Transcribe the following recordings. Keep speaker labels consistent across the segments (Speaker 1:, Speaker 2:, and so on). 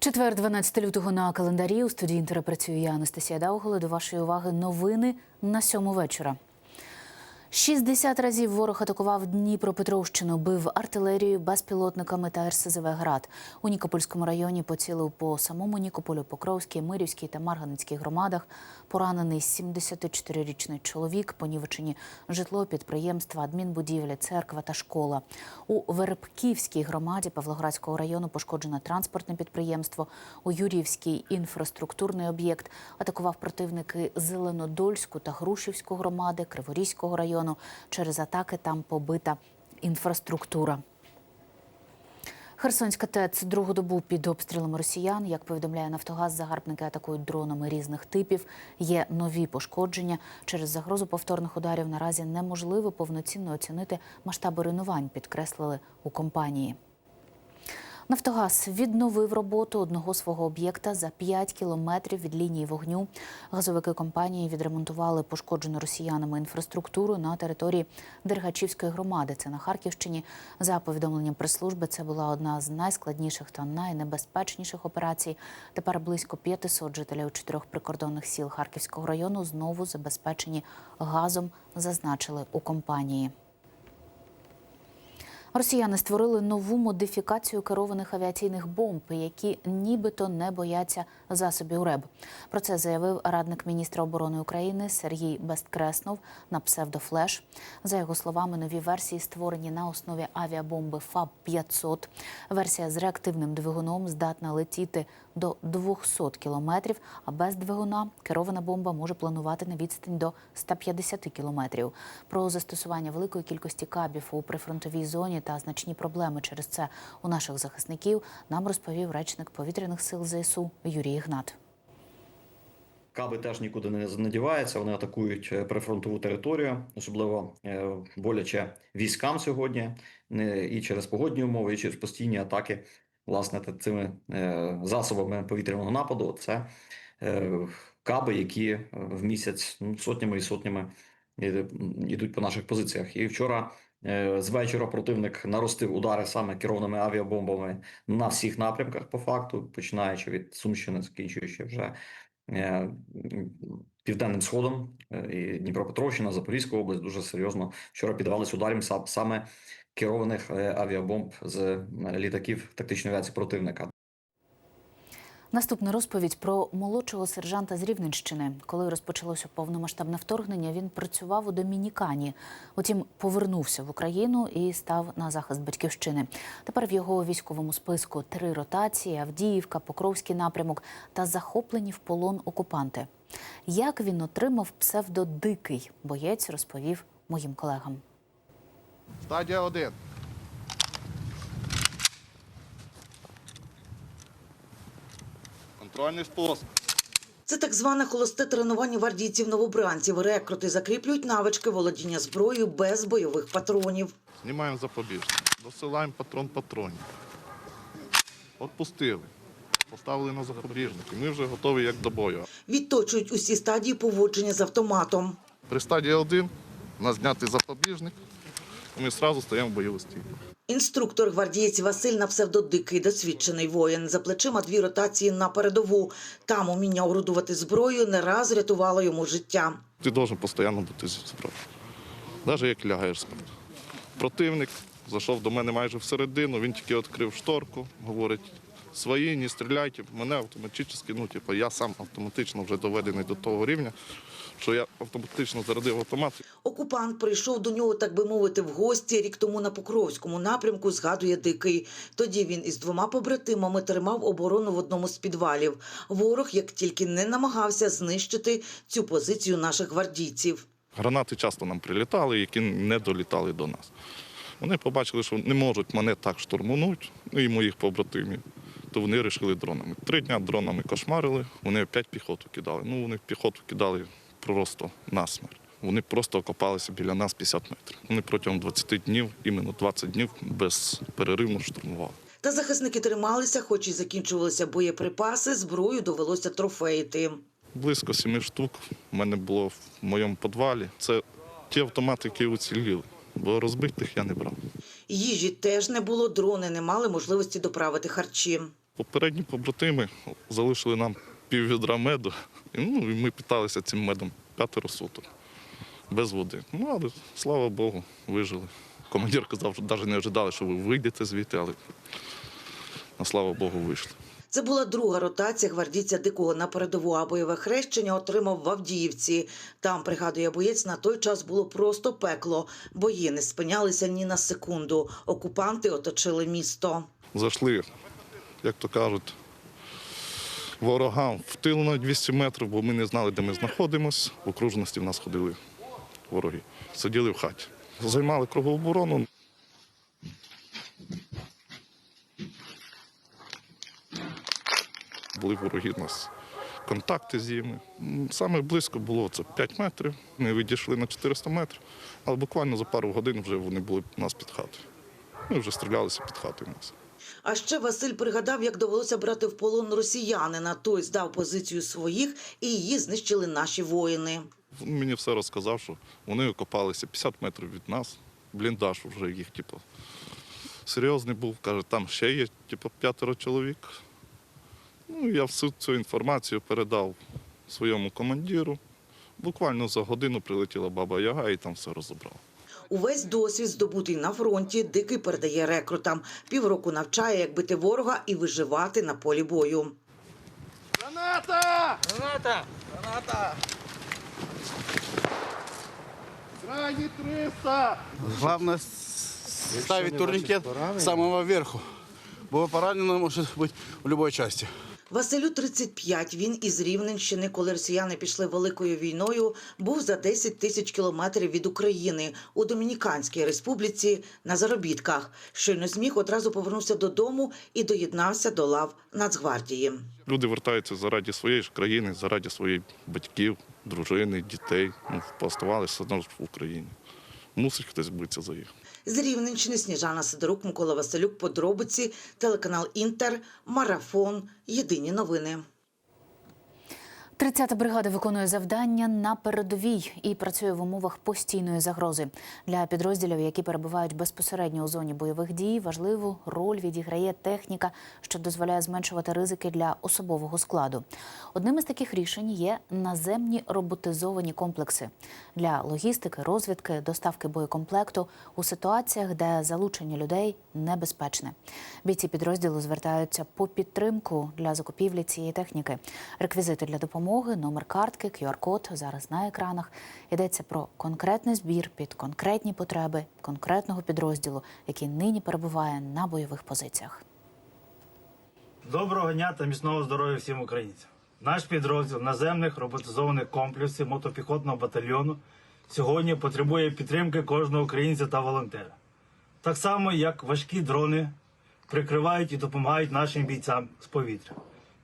Speaker 1: Четвер, 12 лютого на календарі у студії «Інтера» працює я, Анастасія Дауголи. До вашої уваги новини на сьому вечора. 60 разів ворог атакував Дніпропетровщину, бив артилерією, безпілотниками та РСЗВ «Град». У Нікопольському районі поцілив по самому Нікополю, Покровській, Мирівській та Марганецькій громадах. Поранений 74-річний чоловік, понівечені житло, підприємства, адмінбудівлі, церква та школа. У Вербківській громаді Павлоградського району пошкоджено транспортне підприємство. У Юріївській інфраструктурний об'єкт атакував противники Зеленодольську та Грушівську громади Криворізького району. Через атаки там побита інфраструктура. Херсонська ТЕЦ другу добу під обстрілами росіян. Як повідомляє Нафтогаз, загарбники атакують дронами різних типів. Є нові пошкодження. Через загрозу повторних ударів наразі неможливо повноцінно оцінити масштаби руйнувань, підкреслили у компанії. Нафтогаз відновив роботу одного свого об'єкта за 5 кілометрів від лінії вогню. Газовики компанії відремонтували пошкоджену росіянами інфраструктуру на території Дергачівської громади. Це на Харківщині. За повідомленням прес-служби, це була одна з найскладніших та найнебезпечніших операцій. Тепер близько 500 жителів чотирьох прикордонних сіл Харківського району знову забезпечені газом, зазначили у компанії. Росіяни створили нову модифікацію керованих авіаційних бомб, які нібито не бояться засобів РЕБ. Про це заявив радник міністра оборони України Сергій Бесткреснов на псевдофлеш. За його словами, нові версії створені на основі авіабомби ФАБ 500 Версія з реактивним двигуном здатна летіти до 200 кілометрів, а без двигуна керована бомба може планувати на відстань до 150 кілометрів. Про застосування великої кількості кабів у прифронтовій зоні та значні проблеми через це у наших захисників нам розповів речник повітряних сил ЗСУ Юрій Ігнат.
Speaker 2: Каби теж нікуди не надіваються, вони атакують е, прифронтову територію, особливо е, боляче військам сьогодні, і через погодні умови, і через постійні атаки, власне, цими е, засобами повітряного нападу. Це каби, які в місяць ну, сотнями і сотнями йдуть по наших позиціях. І вчора з вечора противник наростив удари саме керованими авіабомбами на всіх напрямках, по факту, починаючи від Сумщини, закінчуючи вже е, Південним Сходом е, і Дніпропетровщина, Запорізька область дуже серйозно вчора піддавались ударам са- саме керованих е, авіабомб з е, літаків тактичної авіації противника.
Speaker 1: Наступна розповідь про молодшого сержанта з Рівненщини. Коли розпочалося повномасштабне вторгнення, він працював у Домінікані. Утім, повернувся в Україну і став на захист батьківщини. Тепер в його військовому списку три ротації: Авдіївка, Покровський напрямок та захоплені в полон окупанти. Як він отримав псевдо Дикий, боєць розповів моїм колегам.
Speaker 3: Стадія 1. Контрольний спуск.
Speaker 4: Це так зване холосте тренування гвардійців новобранців. Рекрути закріплюють навички володіння зброєю без бойових патронів.
Speaker 3: Знімаємо запобіжник. Досилаємо патрон патронів. Отпустили. Поставили на запобіжник. І ми вже готові як до бою.
Speaker 4: Відточують усі стадії поводження з автоматом.
Speaker 3: При стадії 1 у нас знятий запобіжник. І ми одразу стаємо в бойову стійку.
Speaker 4: Інструктор гвардієць Василь на псевдодикий досвідчений воїн. За плечима дві ротації на передову. Там уміння орудувати зброю не раз рятувало йому життя.
Speaker 3: Ти должен постійно бути зі зброєю. Навіть як лягаєш. Противник зайшов до мене майже всередину, він тільки відкрив шторку, говорить, свої, не стріляйте. Мене автоматично, ну, типу, я сам автоматично вже доведений до того рівня, що я автоматично зарядив автомат.
Speaker 4: Окупант прийшов до нього, так би мовити, в гості рік тому на Покровському напрямку, згадує Дикий. Тоді він із двома побратимами тримав оборону в одному з підвалів. Ворог, як тільки не намагався знищити цю позицію наших гвардійців.
Speaker 3: Гранати часто нам прилітали, які не долітали до нас. Вони побачили, що не можуть мене так штурмунути, ну і моїх побратимів. То вони вирішили дронами. Три дня дронами кошмарили, вони опять піхоту кидали. Ну, вони піхоту кидали просто насмерть. Вони просто окопалися біля нас 50 метрів. Вони протягом 20 днів, іменно 20 днів, без перериву штурмували.
Speaker 4: Та захисники трималися, хоч і закінчувалися боєприпаси, зброю довелося трофеїти.
Speaker 3: Близько сіми штук в мене було в моєму підвалі. Це ті автомати, які уціліли, бо розбитих я не брав.
Speaker 4: Їжі теж не було, дрони не мали можливості доправити харчі.
Speaker 3: Попередні побратими залишили нам пів відра меду. Ну, і ми питалися цим медом п'ятеро суток без води. Ну, але слава Богу, вижили. Командир казав, що навіть не ожидали, що ви вийдете звідти, але на слава Богу, вийшли.
Speaker 4: Це була друга ротація гвардійця дикого на передову, а бойове хрещення отримав в Авдіївці. Там, пригадує боєць, на той час було просто пекло. Бої не спинялися ні на секунду. Окупанти оточили місто.
Speaker 3: Зайшли, як то кажуть, ворогам в тил на 200 метрів, бо ми не знали, де ми знаходимося. В окружності в нас ходили вороги. Сиділи в хаті. Займали кругооборону. Були вороги нас. Контакти з ними. Саме близько було це 5 метрів. Ми відійшли на 400 метрів, але буквально за пару годин вже вони були у нас під хатою. Ми вже стрілялися під хатою нас.
Speaker 4: А ще Василь пригадав, як довелося брати в полон росіянина. Той здав позицію своїх, і її знищили наші воїни.
Speaker 3: Він мені все розказав, що вони окопалися 50 метрів від нас. Бліндаж вже їх, типу, серйозний був. Каже, там ще є, типу, п'ятеро чоловік. Ну, я всю цю інформацію передав своєму командиру. Буквально за годину прилетіла баба Яга і там все розібрала.
Speaker 4: Увесь досвід, здобутий на фронті, дикий передає рекрутам. Півроку навчає, як бити ворога і виживати на полі бою. Граната!
Speaker 3: Крайні 300!
Speaker 5: Главное с- ставить турникет с самого верху. Бо поранено может быть в любой части.
Speaker 4: Василю 35. Він із Рівненщини, коли росіяни пішли великою війною, був за 10 тисяч кілометрів від України у Домініканській республіці на заробітках. Щойно зміг, одразу повернувся додому і доєднався до лав Нацгвардії.
Speaker 3: Люди вертаються заради своєї ж країни, заради своїх батьків, дружини, дітей. Ну, поставалися в Україні. Мусить хтось битися за їх.
Speaker 4: З Рівненщини Сніжана Сидорук, Микола Василюк, Подробиці, телеканал Інтер, Марафон. Єдині новини.
Speaker 1: 30-та бригада виконує завдання на передовій і працює в умовах постійної загрози. Для підрозділів, які перебувають безпосередньо у зоні бойових дій, важливу роль відіграє техніка, що дозволяє зменшувати ризики для особового складу. Одним із таких рішень є наземні роботизовані комплекси для логістики, розвідки, доставки боєкомплекту у ситуаціях, де залучення людей небезпечне. Бійці підрозділу звертаються по підтримку для закупівлі цієї техніки. Реквізити для допомоги, номер картки, QR-код зараз на екранах. Йдеться про конкретний збір під конкретні потреби конкретного підрозділу, який нині перебуває на бойових позиціях.
Speaker 6: Доброго дня та міцного здоров'я всім українцям. Наш підрозділ наземних роботизованих комплексів мотопіхотного батальйону сьогодні потребує підтримки кожного українця та волонтера. Так само, як важкі дрони прикривають і допомагають нашим бійцям з повітря.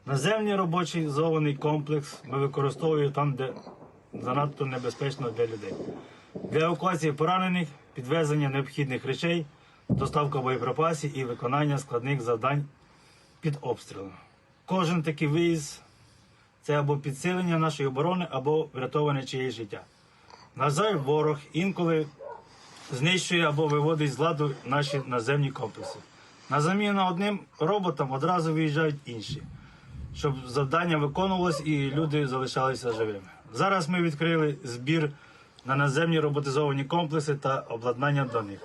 Speaker 6: Наземний робочий зований комплекс ми використовуємо там, де занадто небезпечно для людей. Для евакуації поранених, підвезення необхідних речей, доставка боєприпасів і виконання складних завдань під обстрілом. Кожен такий виїзд це або підсилення нашої оборони, або врятоване чиєсь життя. На жаль, ворог інколи знищує або виводить з ладу наші наземні комплекси. На заміну одним роботам одразу виїжджають інші, щоб завдання виконувалось і люди залишалися живими. Зараз ми відкрили збір на наземні роботизовані комплекси та обладнання до них.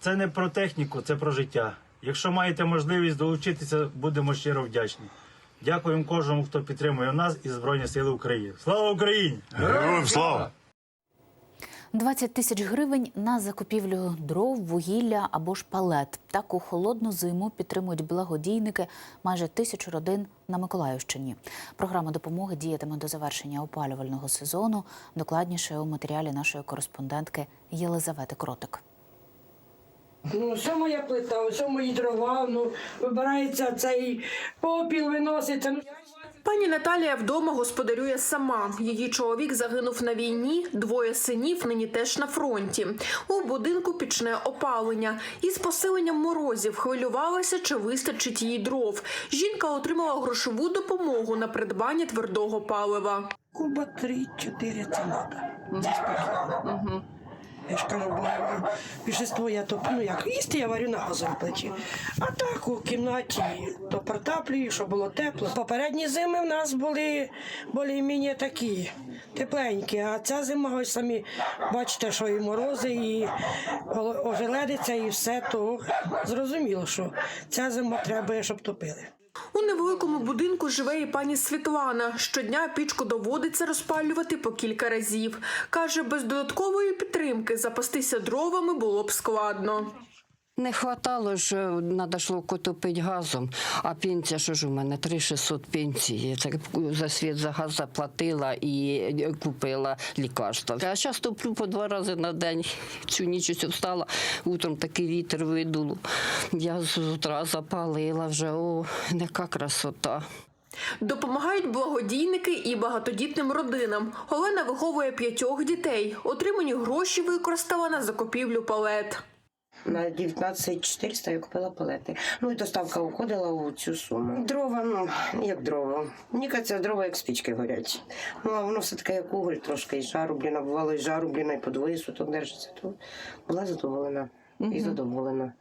Speaker 6: Це не про техніку, це про життя. Якщо маєте можливість долучитися, будемо щиро вдячні. Дякуємо кожному, хто підтримує нас і Збройні Сили України. Слава Україні!
Speaker 5: Героям слава!
Speaker 1: 20 тисяч гривень на закупівлю дров, вугілля або ж палет. Таку холодну зиму підтримують благодійники майже тисячу родин на Миколаївщині. Програма допомоги діятиме до завершення опалювального сезону. Докладніше у матеріалі нашої кореспондентки Єлизавети Кротик.
Speaker 7: Ну, ось моя плита, ось мої дрова, ну, вибирається цей попіл, виноситься.
Speaker 8: Пані Наталія вдома господарює сама. Її чоловік загинув на війні. Двоє синів нині теж на фронті. У будинку пічне опалення. Із посиленням морозів хвилювалася, чи вистачить їй дров. Жінка отримала грошову допомогу на придбання твердого палива.
Speaker 7: Куба три-чотири треба. Я ж кажу, бо більшість я то ну як їсти я варю на газовій плиті. А так у кімнаті то протаплюю, щоб було тепло. Попередні зими в нас були більш-менш такі тепленькі, а ця зима, ось самі бачите, що і морози, і ожеледиться, і все, то зрозуміло, що ця зима треба, щоб топили.
Speaker 8: У невеликому будинку живе і пані Світлана. Щодня пічку доводиться розпалювати по кілька разів. Каже, без додаткової підтримки запастися дровами було б складно.
Speaker 9: Не хватало ж, треба йшло котопити газом, а пенсія, що ж у мене, 3600 пенсії. Так за світ, за газ заплатила і купила лікарства. А зараз топлю по два рази на день. Цю ніч встала, утром такий вітер видуло. Я з утра запалила вже, о, яка красота.
Speaker 8: Допомагають благодійники і багатодітним родинам. Олена виховує п'ятьох дітей. Отримані гроші використала на закупівлю палет.
Speaker 10: На 19 400 я купила палети. Ну і доставка уходила у цю суму. Дрова, ну як дрова. Мені кажеться, дрова як спічки горять. Ну а воно все таке як уголь, трошки і жару, блін, бувало і жару, блін, і по двоє суток держиться. То була задоволена і задоволена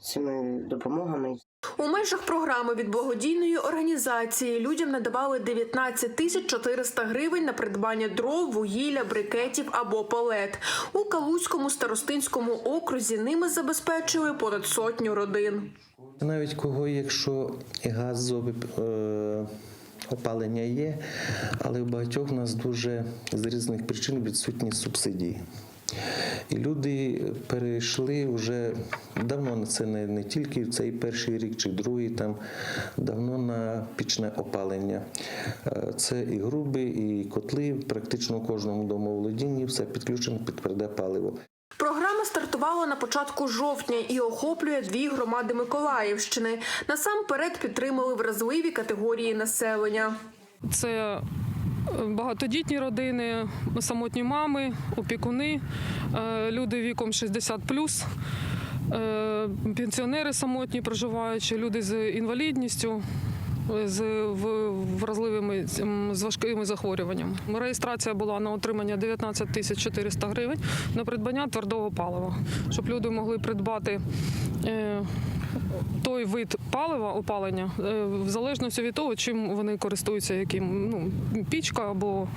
Speaker 10: цими допомогами.
Speaker 8: У межах програми від благодійної організації людям надавали 19 тисяч 400 гривень на придбання дров, вугілля, брикетів або палет. У Калузькому старостинському окрузі ними забезпечили понад сотню родин.
Speaker 11: Навіть кого, якщо і газове опалення є, але в багатьох у нас дуже з різних причин відсутні субсидії. І люди перейшли вже давно на це не, не тільки в цей перший рік чи другий, там давно на пічне опалення. Е, Це і груби, і котли, практично у кожному домоволодінні все підключено під тверде паливо.
Speaker 8: Програма стартувала на початку жовтня і охоплює дві громади Миколаївщини. Насамперед підтримали вразливі категорії населення.
Speaker 12: Це багатодітні родини, самотні мами, опікуни, е, люди віком 60 е, пенсіонери самотні проживаючі, люди з інвалідністю. З вразливими з важкими захворюваннями. Реєстрація була на отримання 19 тисяч 400 гривень на придбання твердого палива, щоб люди могли придбати е, той вид палива опалення е, в залежності від того, чим вони користуються, яким ну пічка або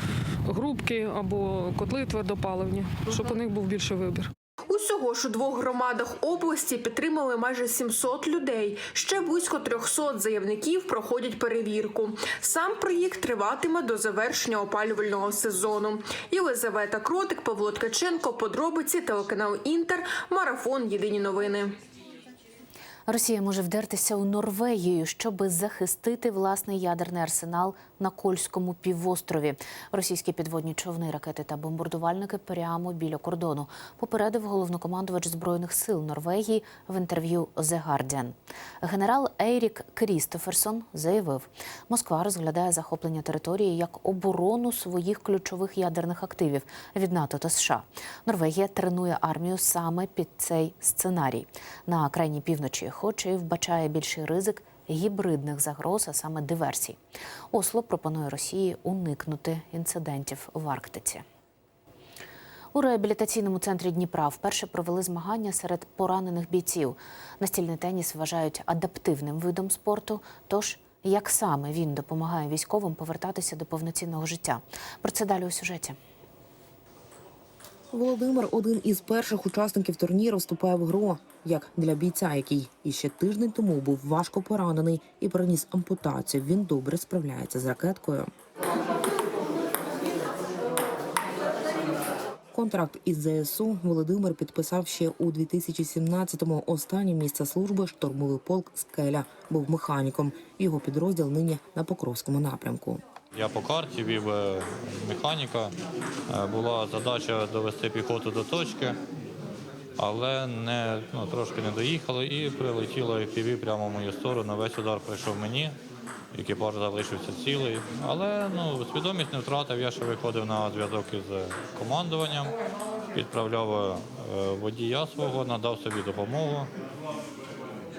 Speaker 12: грубки, або котли твердопаливні, щоб у них був більший вибір.
Speaker 8: Усього ж у двох громадах області підтримали майже 700 людей. Ще близько 300 заявників проходять перевірку. Сам проєкт триватиме до завершення опалювального сезону. Єлизавета Кротик, Павло Ткаченко, подробиці, телеканал Інтер, марафон. Єдині новини.
Speaker 1: Росія може вдертися у Норвегію, щоб захистити власний ядерний арсенал на Кольському півострові. Російські підводні човни, ракети та бомбардувальники прямо біля кордону. Попередив головнокомандувач збройних сил Норвегії в інтерв'ю The Guardian. Генерал Ейрік Крістоферсон заявив, Москва розглядає захоплення території як оборону своїх ключових ядерних активів від НАТО та США. Норвегія тренує армію саме під цей сценарій. На крайній півночі хоче і вбачає більший ризик гібридних загроз, а саме диверсій. Осло пропонує Росії уникнути інцидентів в Арктиці. У реабілітаційному центрі Дніпра вперше провели змагання серед поранених бійців. Настільний теніс вважають адаптивним видом спорту. Тож як саме він допомагає військовим повертатися до повноцінного життя? Про це далі у сюжеті.
Speaker 13: Володимир один із перших учасників турніру вступає в гру, як для бійця, який іще тиждень тому був важко поранений і приніс ампутацію. Він добре справляється з ракеткою. Контракт із ЗСУ Володимир підписав ще у 2017-му. Останнє місце служби штурмовий полк Скеля був механіком. Його підрозділ нині на Покровському напрямку.
Speaker 14: Я по карті вів е, механіка. Е, Була задача довести піхоту до точки, але не, ну, трошки не доїхали і прилетіло FPV прямо в мою сторону. Весь удар прийшов мені. Екіпаж залишився цілий. Але ну, свідомість не втратив. Я ще виходив на зв'язок із командуванням, відправляв е, водія свого, надав собі допомогу.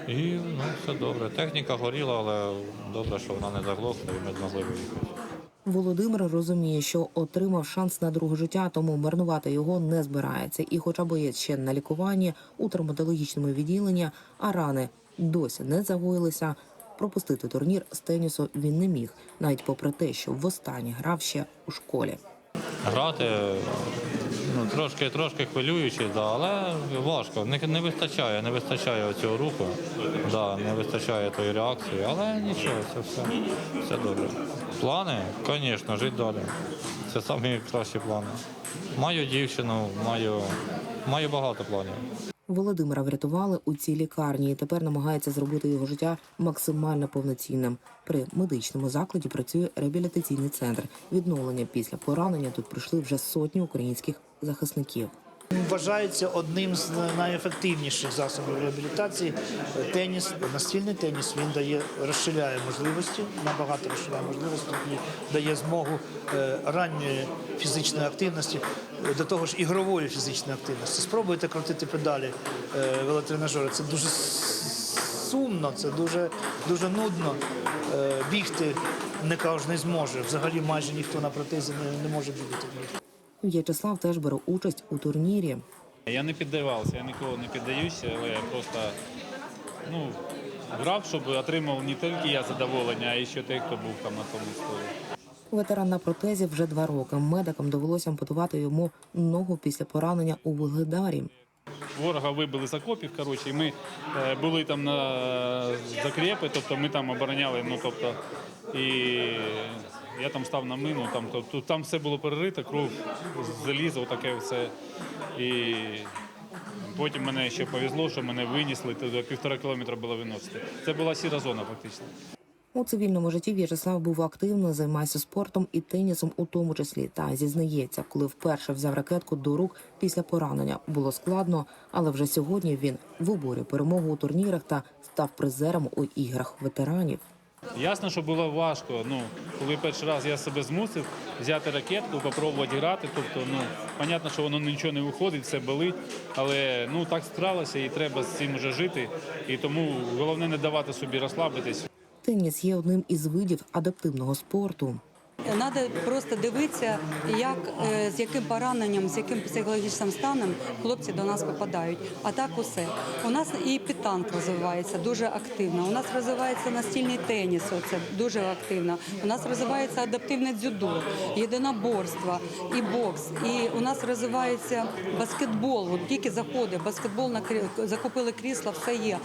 Speaker 14: І ну, все добре. Техніка горіла, але добре, що вона не заглохла і ми змогли виїхати.
Speaker 13: Володимир розуміє, що отримав шанс на друге життя, тому марнувати його не збирається. І, хоча боєць ще на лікуванні у травматологічному відділенні, а рани досі не загоїлися. Пропустити турнір з тенісу він не міг, навіть попри те, що востаннє грав ще у школі.
Speaker 14: Грати ну, трошки, трошки хвилюючи, да, але важко. Не, не вистачає, не вистачає цього руху, да, не вистачає тої реакції, але нічого, це все, все добре. Плани, звісно, жити далі. Це найкращі плани. Маю дівчину, маю, маю багато планів.
Speaker 13: Володимира врятували у цій лікарні і тепер намагається зробити його життя максимально повноцінним. При медичному закладі працює реабілітаційний центр. Відновлення після поранення тут прийшли вже сотні українських захисників.
Speaker 15: Вважається одним з найефективніших засобів реабілітації. Теніс, настільний теніс, він дає розширяє можливості, набагато розширяє можливості і дає змогу е, ранньої фізичної активності, е, до того ж ігрової фізичної активності. Спробуйте крутити педалі е, велотренажера. Це дуже сумно, це дуже, дуже нудно. Бігти не кожен зможе. Взагалі майже ніхто на протезі не може бігати.
Speaker 13: В'ячеслав теж бере участь у турнірі.
Speaker 16: Я не піддавався, я ніколи не піддаюся, але я просто ну, грав, щоб отримав не тільки я задоволення, а і ще той, хто був там на тому столі.
Speaker 13: Ветеран на протезі вже два роки. Медикам довелося ампутувати йому ногу після поранення у Вугледарі.
Speaker 16: Ворога вибили з окопів, коротше, і ми е, були там на закрепи, тобто ми там обороняли, ну тобто, і я там став на мину, там, тобто, там все було перерито, кров, залізо, таке все. І потім мене ще повезло, що мене винесли, то до півтора кілометра було виносити. Це була сіра зона фактично.
Speaker 13: У цивільному житті В'ячеслав був активно, займається спортом і тенісом у тому числі. Та зізнається, коли вперше взяв ракетку до рук після поранення, було складно, але вже сьогодні він виборює перемогу у турнірах та став призером у іграх ветеранів.
Speaker 16: Ясно, що було важко. Ну, коли перший раз я себе змусив взяти ракетку, спробувати грати. Тобто, ну, понятно, що воно нічого не виходить, все болить, але ну так сталося і треба з цим вже жити. І тому головне не давати собі розслабитись.
Speaker 13: Теніс є одним із видів адаптивного спорту.
Speaker 17: Треба просто дивитися, як е, з яким пораненням, з яким психологічним станом хлопці до нас попадають. А так усе. У нас і підтанк розвивається дуже активно. У нас розвивається настільний теніс, це дуже активно. У нас розвивається адаптивне дзюдо, єдиноборство і бокс. І у нас розвивається баскетбол. От тільки заходить, баскетбол на закупили крісла, все є.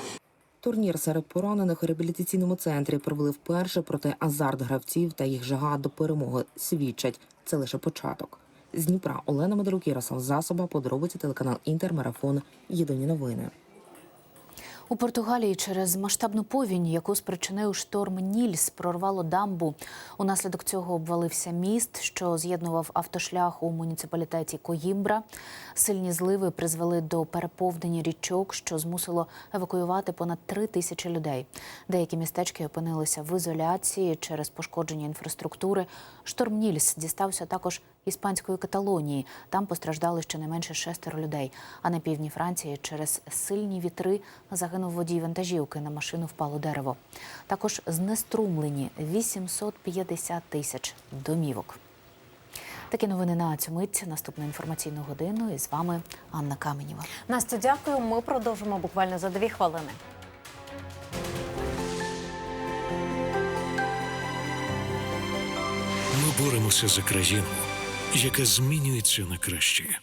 Speaker 13: Турнір серед поранених у реабілітаційному центрі провели вперше, проте азарт гравців та їх жага до перемоги свідчать. Це лише початок. З Дніпра Олена Медорук, Ярослав Засоба, подробиці телеканал Інтермарафон. Єдині новини.
Speaker 1: У Португалії через масштабну повінь, яку спричинив шторм Нільс, прорвало дамбу. Унаслідок цього обвалився міст, що з'єднував автошлях у муніципалітеті Коїмбра. Сильні зливи призвели до переповнення річок, що змусило евакуювати понад три тисячі людей. Деякі містечки опинилися в ізоляції через пошкодження інфраструктури. Шторм Нільс дістався також іспанської Каталонії. Там постраждали щонайменше шестеро людей. А на півдні Франції через сильні вітри загинув водій вантажівки. На машину впало дерево. Також знеструмлені 850 тисяч домівок. Такі новини на цю мить. Наступну інформаційну годину. І з вами Анна Каменєва.
Speaker 18: Настя, дякую. Ми продовжимо буквально за дві хвилини.
Speaker 19: Ми боремося за країну, яка змінюється на краще.